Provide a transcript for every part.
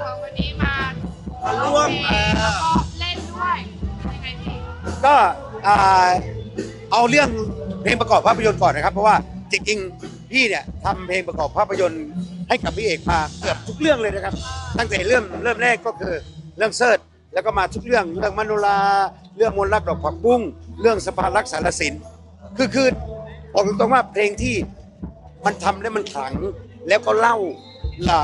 หลวงวันนี้มาร่วมเลงแล้วก็เล่นด้วยยังไงพี่ก็อ่าเอาเรื่องเพลงประกอบภาพยนตร์ก่อนนะครับ เพราะว่าจริงๆพี่เนี่ยทำเพลงประกอบภาพยนตร์ให้กับพี่เอกมาเกือบทุกเรื่องเลยนะครับ ตั้งแต่เริ่มเริ่มแรกก็คือเรื่องเซิร์ชแล้วก็มาทุกเรื่องเรื่องมโนราเรื่องมนต์รักดอกผักบุ้งเรื่องสภารักษารสินคือคือบอกตรงๆว่าเพลงที่ มันทำแล้วมันขลังแล้วก็เล่าล่า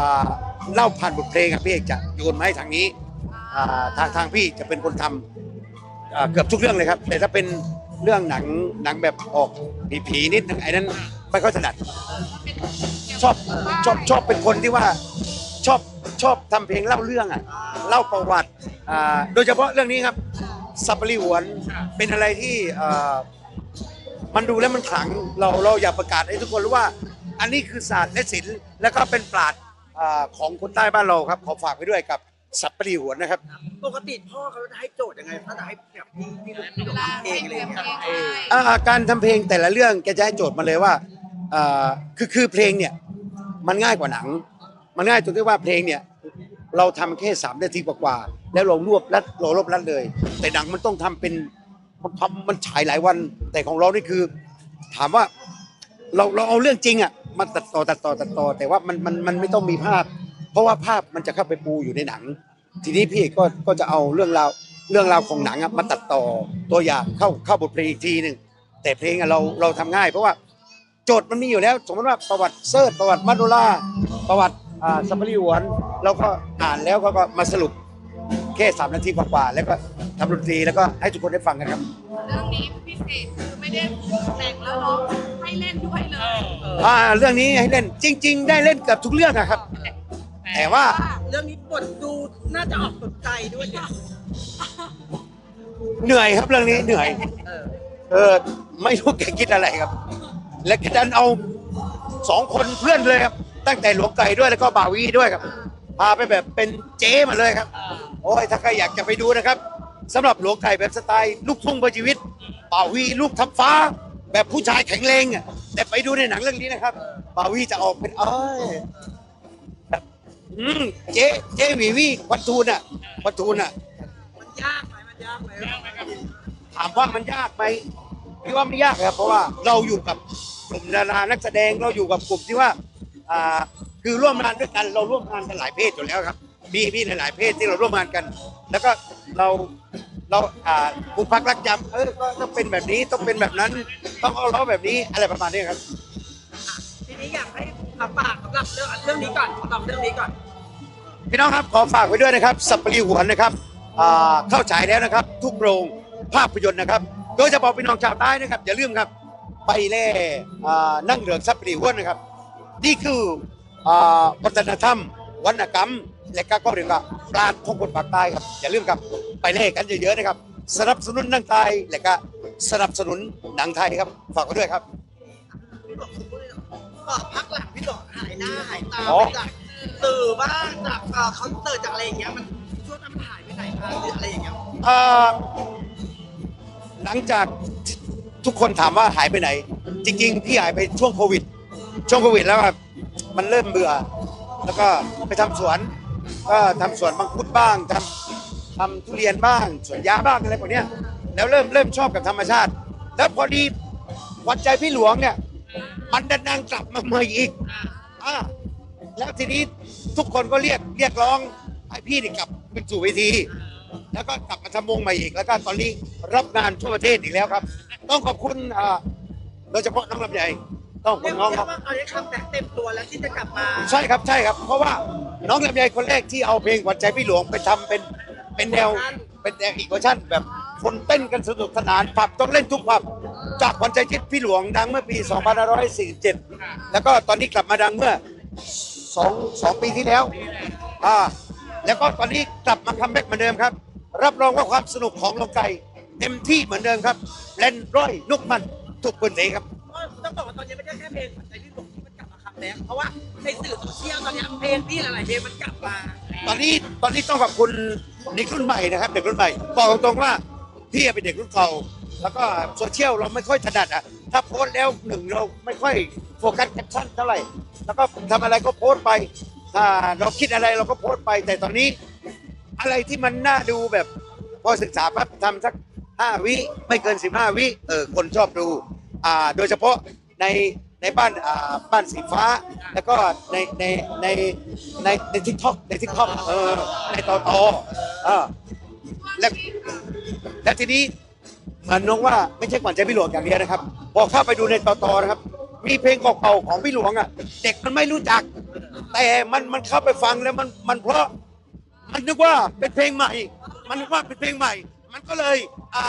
เล่าผ่านบทเพลงอะพี่เอกจะโยนมาให้ทางนี้อ่าทางทางพี่จะเป็นคนทำอ่าเกือบทุกเรื่องเลยครับ แต่ถ้าเป็นเรื่องหนังหนังแบบออกผีๆนิดนึงไอ้นั้นไม่ค่อยถนัด ชอบชอบชอบเป็นคนที่ว่าชอบชอบทำเพลงเล่าเรื่องอะเล่าประวัติอ่าโดยเฉพาะเรื่องนี้ครับสับปะรีหวนเป็นอะไรที่อ่ามันดูแล้วมันขลังเราเราอยากประกาศให้ทุกคนรู้ว่า อันนี้คือศาสตร์และศิลป์แล้วก็เป็นปราชญ์ อ่าของคนใต้บ้านเราครับขอฝากไว้ด้วยกับสับปะรีหวนนะครับปกติพ่อเขาจะให้โจทย์ยังไงถ้าจะให้แบบพี่พี่หลวงพี่หลวงทำเองอะไรอย่างเงี้ยเอออ่าการทำเพลงแต่ละเรื่องแกจะให้โจทย์มาเลยว่าอ่าคือคือเพลงเนี่ยมันง่ายกว่าหนัง มันง่ายตรงที่ว่าเพลงเนี่ยเราทำแค่สามนาทีกว่าๆแล้วเรารวบรัดเรารวบรัดเลย แต่หนังมันต้องทำเป็นมันทำมันฉายหลายวันแต่ของเรานี่คือ ถามว่า เราเราเอาเรื่องจริงอะมาตัดต่อตัดต่อตัดต่อ แต่ว่ามันมันมันไม่ต้องมีภาพ เพราะว่าภาพมันจะเข้าไปปูอยู่ในหนัง ทีนี้พี่ก็ก็จะเอาเรื่องราวเรื่องราวของหนังอะมาตัดต่อตัวอย่างเข้าเข้าบทเพลงอีกทีหนึ่งแต่เพลงอะเราเราทำง่าย เพราะว่าโจทย์มันมีอยู่แล้ว สมมติว่าประวัติเซิร์ชประวัติมาโนราประวัติอ่าซัมมารีหวนเราก็อ่านแล้วก็ก็มาสรุปแค่สามนาทีกว่าๆแล้วก็ทำดนตรีแล้วก็ให้ทุกคนได้ฟังกันครับ เรื่องนี้พิเศษคือไม่ได้แต่งแล้วร้องให้เล่นด้วยเลยอ่าเรื่องนี้ให้เล่นจริง ๆ ได้เล่นเกือบทุกเรื่องนะครับ แต่ว่าเรื่องนี้บทดูน่าจะออกสนใจด้วยเนี่ยเหนื่อยครับเรื่องนี้เหนื่อย เออ เออ ไม่รู้แกคิดอะไรครับ และแกดันเอาสองคนเพื่อนเลยครับ ตั้งแต่หลวงไก่ด้วยแล้วก็บ่าวีด้วยครับ พาไปแบบเป็นเจ๊มาเลยครับ โอ้ยถ้าใครอยากจะไปดูนะครับ สำหรับหลวงไก่แบบสไตล์ลูกทุ่งเพื่อชีวิตบ่าวีลูกทับฟ้า แบบผู้ชายแข็งแรงอะแต่ไปดูในหนังเรื่องนี้นะครับบ่าวีจะออกเป็นเอ้ยแบบอืมเจ๊เจ๊วีวีวัดทูนอะวัดทูนอะมันยากไหมมันยากไหมถามว่ามันยากไหมพี่ว่าไม่ยากครับเพราะว่าเราอยู่กับกลุ่มดารานักแสดงเราอยู่กับกลุ่มที่ว่าอ่าคือร่วมงานด้วยกันเราร่วมงานกันหลายเพศอยู่แล้วครับ มีมีหลายๆเพศที่เราร่วมงานกัน แล้วก็เราเราอ่าผูกพักรักจำเออก็ต้องเป็นแบบนี้ต้องเป็นแบบนั้น ต้องเอาล้อแบบนี้อะไรประมาณนี้ครับ ทีนี้อยากให้เอาปากสำหรับเรื่องเรื่องนี้ก่อนสำหรับเรื่องนี้ก่อน พี่น้องครับขอฝากไว้ด้วยนะครับ สัปปะรีหวนนะครับอ่าเข้าฉายแล้วนะครับ ทุกโรงภาพยนตร์นะครับโดยเฉพาะพี่น้องชาวใต้นะครับ อย่าลืมครับ ไปแล่อ่านั่งเหลืองสัปปะรีหวนนะครับ นี่คืออ่าวัฒนธรรมวรรณกรรม และก็ก็เรียกว่าปราณของคนภาคใต้ครับอย่าลืมครับไปเล่กันเยอะๆนะครับสนับสนุนหนังไทยและก็สนับสนุนหนังไทยครับฝากไว้ด้วยครับพี่หลวงพูดเลยเหรอก็พักหลังพี่หลวงหายหน้าหายตาอ๋อไปจากสื่อบ้างจากเอ่อคอนเสิร์ตจากอะไรอย่างเงี้ยมันช่วงนั้นมันหายไปไหนคะหรืออะไรอย่างเงี้ยเอ่อหลังจากทุกคนถามว่าหายไปไหน จริง ๆ พี่หายไปช่วงโควิด ช่วงโควิดแล้วแบบมันเริ่มเบื่อ แล้วก็ไปทำสวน ก็ทำสวนมังคุดบ้างทำทำทุเรียนบ้างสวนยางบ้างอะไรพวกเนี้ยแล้วเริ่มเริ่มชอบกับธรรมชาติ แล้วพอดีวัดใจพี่หลวงเนี่ย มันดันดังกลับมาใหม่อีกอ่าแล้วทีนี้ทุกคนก็เรียกเรียกร้องให้พี่นี่กลับไปสู่เวที แล้วก็กลับมาทำวงใหม่อีกแล้วก็ตอนนี้รับงานทั่วประเทศอีกแล้วครับ ต้องขอบคุณอ่าโดยเฉพาะน้องลำไยต้องขอบเรีคุยณกน้องเรียครักบว่าตอนนี้คัมแบ็กเต็มตัวแล้วที่จะกลับมา ใช่ครับใช่ครับ เพราะว่า น้องลำไยคนแรกที่เอาเพลงหวัดใจพี่หลวงไปทำเป็นเป็นแนวเป็นแนวอีกเวอร์ชันแบบคนเต้นกันสนุกสนานผับต้องเล่นทุกผับจากหวันใจจิตพี่หลวงดังเมื่อปี 2547 แล้วก็ตอนนี้กลับมาดังเมื่อสองสองปีที่แล้วอ่าแล้วก็ตอนนี้กลับมาคัมแบ็กเหมือนเดิมครับ รับรองว่าความสนุกของลงไก่เต็มที่เหมือนเดิมครับเล่นร้อยนุกมันทุกพื้นที่ครับ ต้องบอกว่าตอนนี้ไม่ใช่แค่เพลงหัวใจพี่หลวงที่มันกลับมาคัมแบ็กเพราะว่าในสื่อเลตอนนี้เพลงพี่หลายๆเพลงมันกลับมา ตอนนี้ตอนนี้ต้องขอบคุณเด็กรุ่นใหม่นะครับ เด็กรุ่นใหม่บอกตรงๆว่าพี่เป็นเด็กรุ่นเก่า แล้วก็โซเชียลเราไม่ค่อยถนัดอะถ้าโพสต์แล้วหนึ่งเราไม่ค่อยโฟกัสแคปชั่นเท่าไหร่ แล้วก็ทำอะไรก็โพสต์ไปถ้าเราคิดอะไรเราก็โพสต์ไป แต่ตอนนี้อะไรที่มันน่าดูแบบพอศึกษาปั๊บทำสักห้าวิไม่เกินสิบห้าวิเออคนชอบดู อ่าโดยเฉพาะใน ในบ้านอ่าบ้านสีฟ้า แล้วก็ในในในในในทิกทอกในทิกทอกเออในต่อต่อเออแล้วและทีนี้มันน้องว่าไม่ใช่ขวัญใจพี่หลวงอย่างเดียวนะครับพอเข้าไปดูในต่อต่อนะครับ มีเพลงเก่าๆของพี่หลวงอะ เด็กมันไม่รู้จัก แต่มันมันเข้าไปฟังแล้วมันมันเพราะมันนึกว่าเป็นเพลงใหม่ มันนึกว่าเป็นเพลงใหม่ มันก็เลยอ่า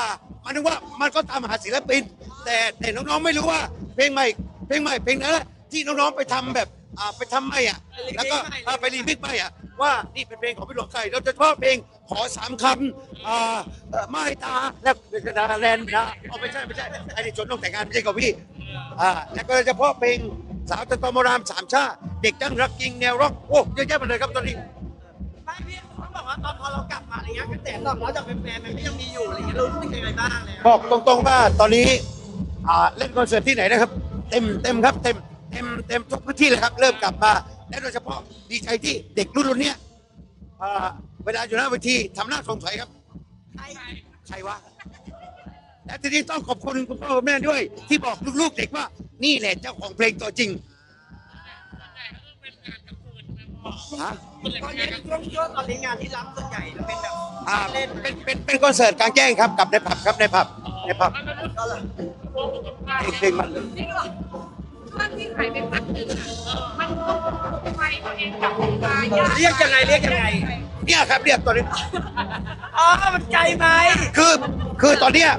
มันนึกว่ามันก็ตามหาศิลปิน แต่แต่น้องๆไม่รู้ว่าเพลงใหม่ เพลงใหม่เพลงนั้นแหละที่น้องๆไปทำแบบอ่าไปทำใหม่อะแล้วก็อ่าไปรีมิกซ์ใหม่อะว่านี่เป็นเพลงของพี่หลวงไก่เราจะชอบเพลงขอสามคำอ่าเอ่อไม่ตาแล้วกระดาแลนนะเอาไม่ใช่ไม่ใช่ไอ้นี่ชนต้องแต่งงานไม่ใช่กับพี่อ่าแล้วก็เฉพาะเพลงสาวตะตอมรามสามชาเด็กจังรักจริงแนวร็อกโอ้เยอะแยะหมดเลยครับตอนนี้ ไม่พี่ต้องบอกว่าตอนพอเรากลับมาอะไรเงี้ยกระแสตอบรับจากแฟนๆมันก็ยังมีอยู่อะไรเงี้ยเรารู้สึกยังไงบ้างเลยบอกตรงๆว่าตอนนี้อ่าเล่นคอนเสิร์ตที่ไหนนะครับ เต็มเต็มครับเต็มเต็มเต็มทุกพื้นที่เลยครับ เริ่มกลับมา และโดยเฉพาะดีใจที่เด็กรุ่นรุ่นเนี้ยอ่าเวลาอยู่หน้าเวทีทำหน้าสงสัยครับ ใครใครวะและทีนี้ต้องขอบคุณคุณพ่อคุณแม่ด้วย ที่บอกลูกๆเด็กว่า นี่แหละเจ้าของเพลงตัวจริงฮะตอนนี้ช่วงช่วงตอนนี้งานที่รับส่วนใหญ่จะเป็นแบบอ่าเล่นเป็นเป็นเป็นคอนเสิร์ตกลางแจ้งครับกับในผับครับในผับในผับ ก็เลย เพลงมันจริงเหรอช่วงที่หายไปพักหนึ่งอะมันก็ไปตัวเองกลับมายากเรียกยังไงเรียกยังไง เนี่ยครับเรียกตอนนี้ อ๋อ มันไกลไหมคือคือตอนเนี้ย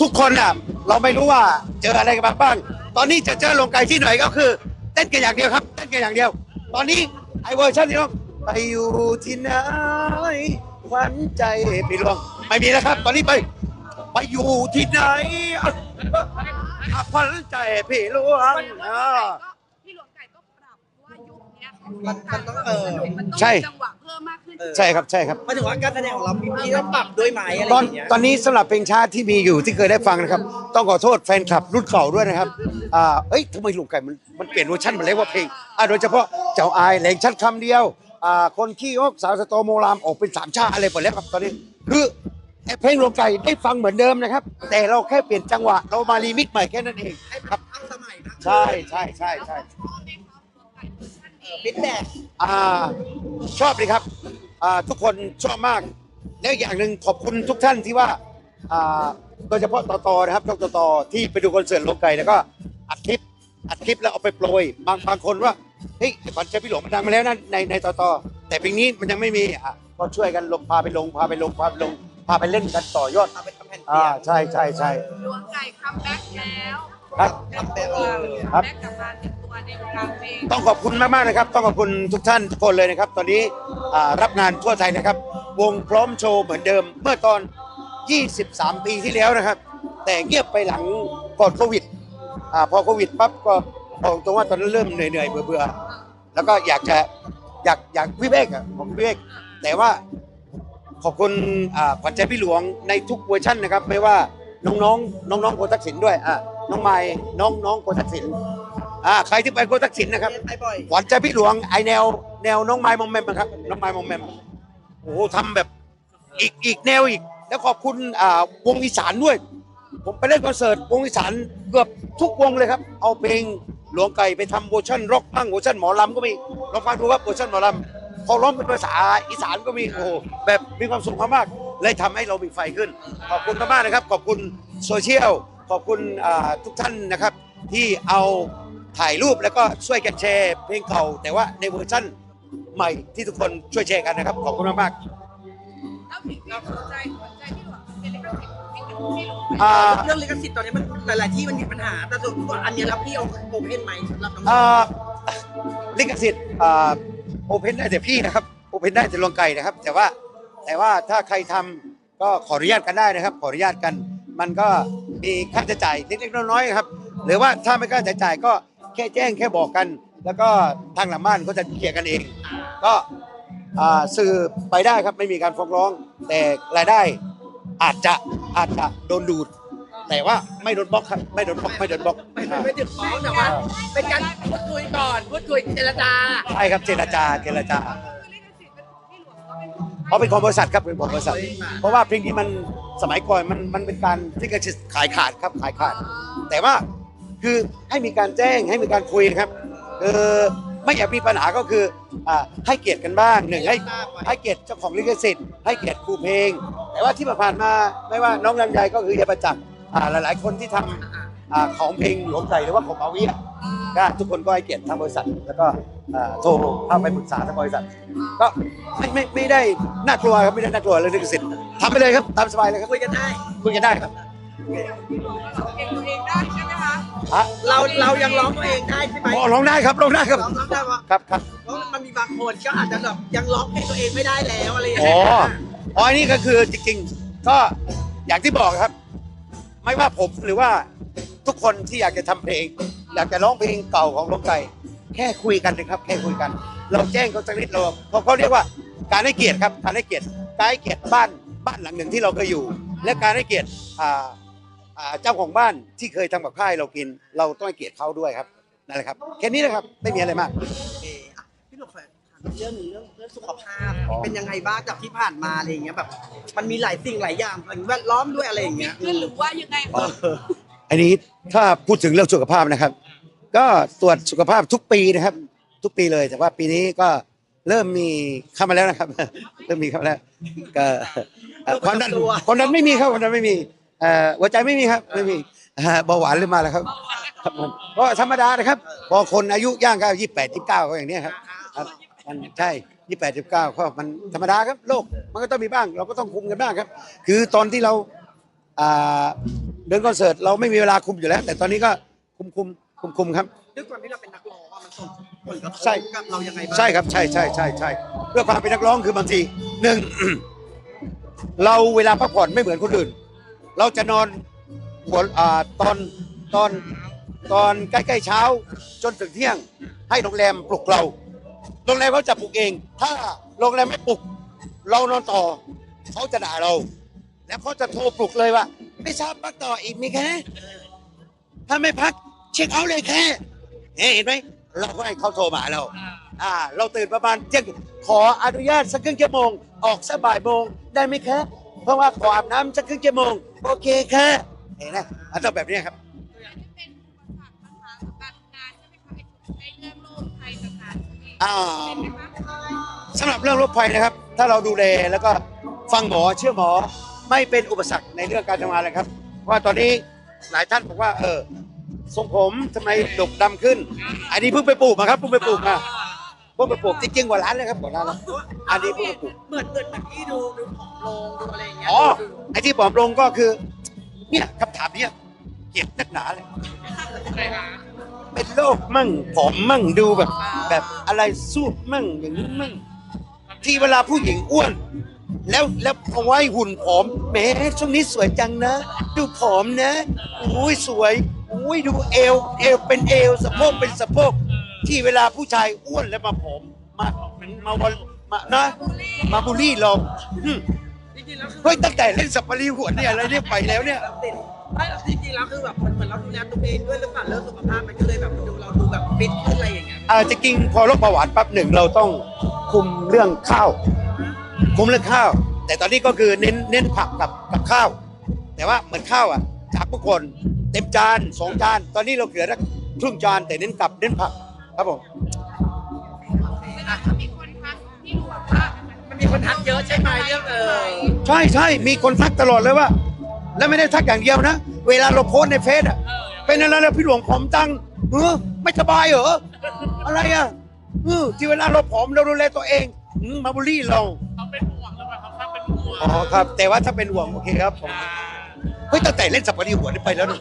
ทุกคนอะเราไม่รู้ว่าเจออะไรกันบ้างบ้าง ตอนนี้จะเจอลงไก่ที่ไหนก็คือเต้นกันอย่างเดียวครับเต้นกันอย่างเดียว ตอนนี้ไอเวอร์ชันนี้ต้องไปอยู่ที่ไหนขวัญใจพี่หลวงไม่มีแล้วครับ ตอนนี้ไป ไปอยู่ที่ไหนอะอะขวัญใจพี่หลวงอ่า พี่หลวงไก่ก็ปรับว่ายุคเนี้ยมันมันต้องเออ มันต้องใช่ มีจังหวะเพิ่มมากขึ้นใช่ครับใช่ครับ หมายถึงว่าการแสดงของเราพี่พี่ต้องปรับด้วยไหมอะไรตอนอย่างเงี้ยตอนนี้สำหรับเพลงช้าที่มีอยู่ที่เคยได้ฟังนะครับ ต้องขอโทษแฟนคลับรุ่นเก่าด้วยนะครับอ่าเอ้ยทำไมลุงไก่มันมันเปลี่ยนเวอร์ชันมาเลยว่าเพลงอ่าโดยเฉพาะเจ้าอายแหลงชัดคำเดียวอ่าคนขี้อกสาวสตอโมรามออกเป็นสามชาอะไรหมดแล้วครับตอนนี้ คือไอ้ เพลงลุงไก่ได้ฟังเหมือนเดิมนะครับ แต่เราแค่เปลี่ยนจังหวะ เรามารีมิกซ์ใหม่แค่นั้นเองให้ครับทันสมัยมากใช่ใช่ใช่ใช่ฟิตแบ็กอ่าชอบเลยครับอ่าทุกคนชอบมาก แล้วอีกอย่างหนึ่งขอบคุณทุกท่านที่ว่าอ่าโดยเฉพาะต่อตอนะครับช่องต่อตอที่ไปดูคอนเสิร์ตลงไก่แล้วก็อัดคลิปอัดคลิปแล้วเอาไปโปรยบางบางคนว่าเฮ้ยขวัญใจพี่หลวงมันดังมาแล้วนะในในต่อตอแต่เพลงนี้มันยังไม่มีอะก็ช่วยกันลงพาไปลงพาไปลงพาไปลง พาไปเล่นกันต่อยอดเอาไปทำแผ่นอ่าเสียงใช่ใช่ใช่ หลวงไก่คัมแบ็กแล้วครับทำแบบตัวครับ แบ็กกลับมาเต็มตัวในวงการเพลงต้องขอบคุณมากๆนะครับ ต้องขอบคุณทุกท่านทุกคนเลยนะครับ ตอนนี้อ่ารับงานทั่วไทยนะครับ วงพร้อมโชว์เหมือนเดิมเมื่อตอน 23 ปีที่แล้วนะครับ แต่เงียบไปหลังก่อนโควิดอ่าพอโควิดปั๊บก็บอกตรงว่าตอนนั้นเริ่มเหนื่อยๆเบื่อๆแล้วก็อยากจะอยากอยากวิเวกอะผมวิเวกแต่ว่า ขอบคุณอ่าขวัญใจพี่หลวงในทุกเวอร์ชันนะครับ ไม่ว่าน้องๆน้องๆโกทักษิณด้วยอะน้องไม้น้องน้องโกทักษิณอ่าใครที่ไปโกทักษิณนะครับไปบ่อยขวัญใจพี่หลวงไอแนวแนวน้องไม้มอมแมมนะครับน้องไม้มอมแมมโอ้โหทำแบบอีกอีกแนวอีก แล้วขอบคุณอ่าวงอีสานด้วย ผมไปเล่นคอนเสิร์ตวงอีสานเกือบทุกวงเลยครับ เอาเพลงหลวงไก่ไปทำเวอร์ชันร็อกบ้างเวอร์ชันหมอลำก็มีลองฟังดูครับเวอร์ชันหมอลำ เขาร้องเป็นภาษาอีสานก็มีโอ้โหแบบมีความสุขมากๆเลยทำให้เรามีไฟขึ้น ขอบคุณมากๆนะครับ ขอบคุณโซเชียลขอบคุณอ่าทุกท่านนะครับ ที่เอาถ่ายรูปแล้วก็ช่วยกันแชร์เพลงเก่า แต่ว่าในเวอร์ชันใหม่ที่ทุกคนช่วยแชร์กันนะครับ ขอบคุณมากแล้วสิ่งที่สนใจสนใจพี่หลวงเป็นลิขสิทธิ์ที่กับพี่หลวงๆอ่า เรื่องลิขสิทธิ์ตอนนี้มันหลาย ๆ ที่มันมีปัญหา แต่ส่วนตัวอันเนี้ยรับพี่เอาโอเพนไหมสำหรับน้องอ่าลิขสิทธิ์อ่า โอเพนได้แต่พี่นะครับโอเพนได้แต่ลวงไก่นะครับ แต่ว่าแต่ว่าถ้าใครทำก็ขออนุญาตกันได้นะครับ ขออนุญาตกัน มันก็มีค่าใช้จ่ายเล็กๆน้อยๆครับ หรือว่าถ้าไม่กล้าใช้จ่ายก็แค่แจ้งแค่บอกกัน แล้วก็ทางหลังบ้านก็จะเคลียร์กันเอง ก็สื่อไปได้ครับไม่มีการฟ้องร้อง แต่รายได้อาจจะอาจจะโดนดูด แต่ว่าไม่โดนบล็อกครับ ไม่โดนบล็อกไม่โดนบล็อกไม่ไม่ไม่ถึงฟ้องแต่ว่าเป็นการพูดคุยก่อนพูดคุยเจรจาใช่ครับเจรจาเจรจาคือลิขสิทธิ์เป็นที่หลวงก็เป็นของเพราะเป็นของบริษัทครับเป็นของบริษัท เพราะว่าเพลงนี้มันสมัยก่อนมันมันเป็นการที่กระขายขาดครับขายขาด แต่ว่าคือให้มีการแจ้งให้มีการคุยครับเออไม่อยากมีปัญหาก็คืออ่าให้เกียรติกันบ้างหนึ่งให้ให้เกียรติเจ้าของลิขสิทธิ์ให้เกียรติครูเพลง แต่ว่าที่ผ่านมาไม่ว่าน้องลำไยก็คือเฮียประจักษ์อ่า หลาย ๆ คนที่ทำอ่าของเพลงหลวงใจหรือว่าของอาวิอะก็ทุกคนก็ให้เกียรติทางบริษัท แล้วก็โทรเข้าไปปรึกษาทางบริษัท ก็ไม่ไม่ไม่ได้น่ากลัวครับไม่ได้น่ากลัวเรื่องลิขสิทธิ์ทำไปเลยครับตามสบายเลยครับคุยกันได้คุยกันได้ครับเองตัวเองได้ใช่ไหมคะเราเรายังร้องตัวเองได้ใช่ไหมอ๋อร้องได้ครับร้องได้ครับร้องได้ครับครับเพราะมันมีบางคนก็อาจจะแบบยังร้องเพลงตัวเองไม่ได้แล้วอะไรอย่างอ๋อเงี้ยอ๋ออันนี้ก็คือจริงๆก็อย่างที่บอกครับ ไม่ว่าผมหรือว่าทุกคนที่อยากจะทำเพลง อยากจะร้องเพลงเก่าของลงไก่แค่คุยกันนะครับ แค่คุยกัน เราแจ้งเขาสักนิดเราเขาเขาเรียกว่าการให้เกียรติครับการให้เกียรติการให้เกียรติบ้านบ้านหลังหนึ่งที่เราเคยอยู่ และการให้เกียรติอ่าอ่าเจ้าของบ้านที่เคยทำกับข้าวให้เรากิน เราต้องให้เกียรติเขาด้วยครับนั่นแหละครับแค่นี้นะครับไม่มีอะไรมากพี่หนุ่มแฟนถาม เรื่องหนึงเรื่องเรื่องสุขภาพ อ๋อ เป็นยังไงบ้างจากที่ผ่านมาอะไรอย่างเงี้ยแบบ มันมีหลายสิ่งหลายอย่างสิ่งแวดล้อมด้วยอะไรอย่างเงี้ย ขึ้นหรือว่ายังไงอ๋ออันนี้ถ้าพูดถึงเรื่องสุขภาพนะครับ ก็ตรวจสุขภาพทุกปีนะครับ ทุกปีเลย แต่ว่าปีนี้ก็เริ่มมีเข้ามาแล้วนะครับ เริ่มมีเข้ามาแล้วก็เอ่อความดันความดันไม่มีครับความดันไม่มีเอ่อหัวใจไม่มีครับไม่มีอ่าเบาหวานเริ่มมาแล้วครับครับผมก็ธรรมดานะครับ พอคนอายุย่างก็ยี่แปดยี่เก้าก็อย่างเนี้ยครับครับ มันใช่ยี่แปดยี่เก้าก็มันธรรมดาครับโรคมันก็ต้องมีบ้าง เราก็ต้องคุมกันบ้างครับ คือตอนที่เราอ่าเดินคอนเสิร์ตเราไม่มีเวลาคุมอยู่แล้ว แต่ตอนนี้ก็คุมคุมคุมคุมครับ ด้วยความที่เราเป็นนักร้องอะมันส่งผลกระทบใช่ กับเรายังไงบ้างใช่ครับใช่ใช่ใช่ใช่เพื่อความเป็นนักร้องคือบางทีหนึ่ง เราเวลาพักผ่อนไม่เหมือนคนอื่น เราจะนอนหัวอ่าตอนตอนตอนใกล้ๆเช้า จนถึงเที่ยง ให้โรงแรมปลุกเรา โรงแรมเขาจะปลุกเอง ถ้าโรงแรมไม่ปลุก เรานอนต่อ เขาจะด่าเรา แล้วเขาจะโทรปลุกเลยว่า ไม่ทราบพักต่ออีกไหมคะถ้าไม่พักเช็คเอาท์เลยแค่เห็นไหมเราก็ให้เขาโทรมาเรา อ่า เราตื่นประมาณเที่ยงขออนุญาตสักครึ่งชั่วโมง ออกสักบ่ายโมงได้ไหมคะเพราะว่าขออาบน้ำสักครึ่งชั่วโมง โอเคค่ะเห็นไหมอันต้องแบบนี้ครับ อ่าเป็นไหมคะสำหรับเรื่องโรคภัยนะครับ ถ้าเราดูแลแล้วก็ฟังหมอเชื่อหมอไม่เป็นอุปสรรคในเรื่องการทำงานเลยครับเพราะว่าตอนนี้หลายท่านบอกว่า เออทรงผมทำไมดกดำขึ้น อันนี้เพิ่งไปปลูกมาครับเพิ่งไปปลูกมาเพิ่งไปปลูกจริงๆกว่าล้านเลยครับกว่าล้านแล้วอันนี้เพิ่งไปปลูกเหมือนเหมือนแบบที่ดูดูผอมลงดูอะไรอย่างเงี้ยอ๋อดูไอ้ที่ผอมลงก็คือ เนี่ยคำถามเนี้ยเกลียดนักหนาเลยอะไรคะ เป็นโรคมั่งผอมมั่งดูแบบ แบบอะไรสูบมั่งอย่างนี้มั่งที่เวลาผู้หญิงอ้วน แล้วแล้วพอไว้หุ่นผอมแหมช่วงนี้สวยจังนะ ดูผอมนะอุ้ยสวยอุ้ยดูเอว เอวเป็นเอวสะโพกเป็นสะโพกที่เวลาผู้ชายอ้วนแล้วมาผอมมามาวันมานะ มาบูลลี่เราหึจริงๆแล้วคือเฮ้ยตั้งแต่เล่นสับปะรีหัวเนี่ยอะไรเนี่ยไปแล้วเนี่ย ไม่หรอกจ ริงๆแล้วคือแบบมันเหมือนเราดูแลตัวเองด้วยหรือเปล่าเรื่องสุขภาพมันก็เลยแบบดูเราดูแบบฟิตขึ้นอะไรอย่างเงี้ยอาจจะกินพอโรคเบาหวานปั๊บหนึ่งเราต้องคุมเรื่องข้าว คุมเรื่องข้าว แต่ตอนนี้ก็คือเน้นเน้นผักกับกับข้าว แต่ว่าเหมือนข้าวอะจากทุกคนเต็มจานสองจาน ตอนนี้เราเหลือสักครึ่งจานแต่เน้นกับเน้นผักครับผมเวลาถ้ามีคนทักที่หลวงว่ามันมีคนทักเยอะใช่ไหมเรื่องเออใช่ใช่มีคนทักตลอดเลยว่า แล้วไม่ได้ทักอย่างเดียวนะ เวลาเราโพสต์ในเฟซอะเป็นอะไรนะพี่หลวงผอมจังเออไม่สบายเหรออะไรอะเออที่เวลาเราผอมเราดูแลตัวเองอืมมาบูลลี่เราเขาเป็นห่วงหรือเปล่าเขาข้างเป็นห่วงอ๋อครับ แต่ว่าถ้าเป็นห่วงโอเคครับผมเฮ้ยตั้งแต่เล่นสัปปะรีหัวนี่ไปแล้วนะ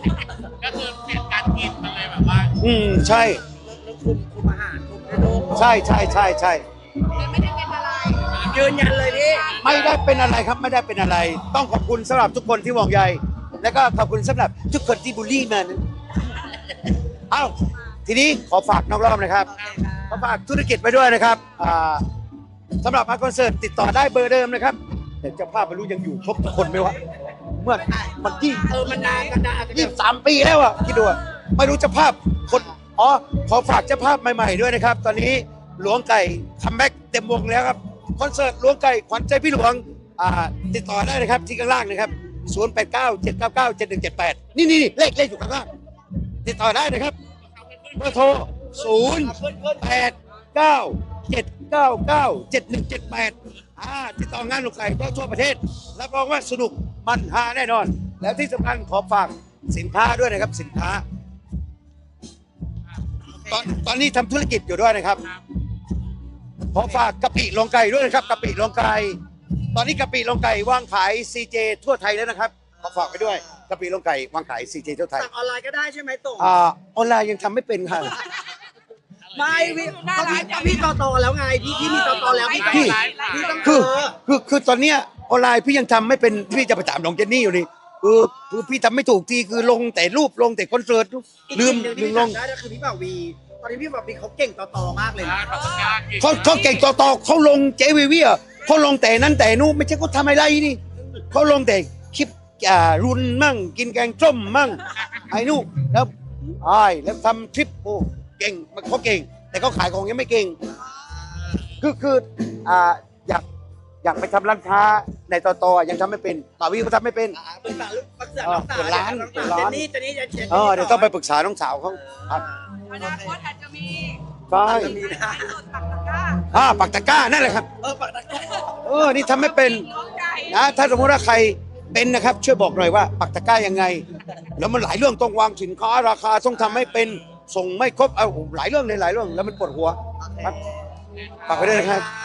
ก็คือเปลี่ยนการกินมันเลยแบบว่า อืมใช่เรื่องคุมคุมอาหารคุมในโรคใช่ใช่ใช่ใช่ เลยไม่ได้เป็นอะไรยืนยันเลยพี่ไม่ได้เป็นอะไรครับไม่ได้เป็นอะไร ต้องขอบคุณสำหรับทุกคนที่ห่วงใย แล้วก็ขอบคุณสำหรับทุกคนที่บูลลี่มันเอ้าทีนี้ขอฝากน้องรอบนะครับขอฝากธุรกิจไปด้วยนะครับอ่าสำหรับมาคอนเสิร์ตติดต่อได้เบอร์เดิมนะครับแต่เจ้าภาพไม่รู้ยังอยู่ครบทุกคนไหมวะเมื่อมันยี่เออมันนานกันนานอาจจะยี่สามปีแล้วอะคิดดูอะไม่รู้เจ้าภาพคนอ๋อขอฝากเจ้าภาพใหม่ ๆด้วยนะครับ ตอนนี้ หลวงไก่คัมแบ็กเต็มวงแล้วครับคอนเสิร์ตหลวงไก่ขวัญใจพี่หลวงอ่าติดต่อได้นะครับที่ข้างล่างนะครับ0 8 9 7 9 9 7 1 7 8 นี่นี่นี่เลขเลขอยู่ข้างล่างติดต่อได้นะครับเบอร์โทร 0 8 9 7 9 9 7 1 7 8อ่าติดต่องานหลวงไก่ได้ทั่วประเทศ รับรองว่าสนุกมันฮาแน่นอน แล้วที่สำคัญขอฝากสินค้าด้วยนะครับสินค้า ตอนตอนนี้ทำธุรกิจอยู่ด้วยนะครับ ขอฝากกะปิลงไก่ด้วยนะครับกะปิลงไก่ตอนนี้กะปิลงไก่วางขาย CJ ทั่วไทยแล้วนะครับขอฝากไปด้วยกะปิลงไก่วางขาย CJ ทั่วไทยสั่งออนไลน์ก็ได้ใช่ไหมตู่อ่าออนไลน์ยังทำไม่เป็นค่ะ ไม่พี่เพราะพี่พี่โตๆแล้วไงพี่พี่มีโตๆแล้วพี่ต้องพี่ พี่ต้องเจคืออคือคือตอนเนี้ยออนไลน์พี่ยังทำไม่เป็นพี่จะไปถามน้องเจนนี่อยู่นี่คือคือพี่ทำไม่ถูกทีคือลงแต่รูปลงแต่คอนเสิร์ตลืมอีกลืสิ่มงหลนึ่งที่พี่จำได้ก็คือพี่บ่าววีต อนนี้พี่บ่าววีเขาเก่งโตๆมากเลยนะปากกาเขาเขาเก่งต่อต่อเขาลงเจวีวีอะเขาลงแต่นั้นแต่นู้นไม่ใช่เขาทำอะไรนี่เขาลงแต่คลิปอ่ารุนมั่ง กินแกงส้มมั่งไอ้นู่นแล้วไอ้ายแล้วทำทริปโอ้เก่งเขาเก่ง แต่เขาขายของยังไม่เก่ง คือคืออ่าอยากอยากไปทำร้านค้าในต่อต่อยังทำไม่เป็นป่าวีก็ทำไม่เป็นอ่าปรึกษาลูกปรึกษาน้องสาวเปิดร้านน้องเปิดสาวร้านเจนนี่เจนนี่จะเจนนี่เออเดี๋ยวต้องไปปรึกษาน้องสาวเขาครับ อนาคตอาจจะมีใช่จะมีนะไลฟ์สดปักตะกร้าอ่าปักตะกร้านั่นแหละครับ เออปากตะกร้าเออ นี่ทำไม่เป็นล้วงไก่นะถ้าสมมติว่าใครเป็นนะครับ ช่วยบอกหน่อยว่า ปักตะกร้ายังไง แล้วมันหลายเรื่องต้องวางสินค้าราคาต้องทำให้เป็นส่งไม่ครบเอาหลายเรื่องเลยหลายเรื่องแล้วมันปวดหัวครับฝากไปด้วยนะครับ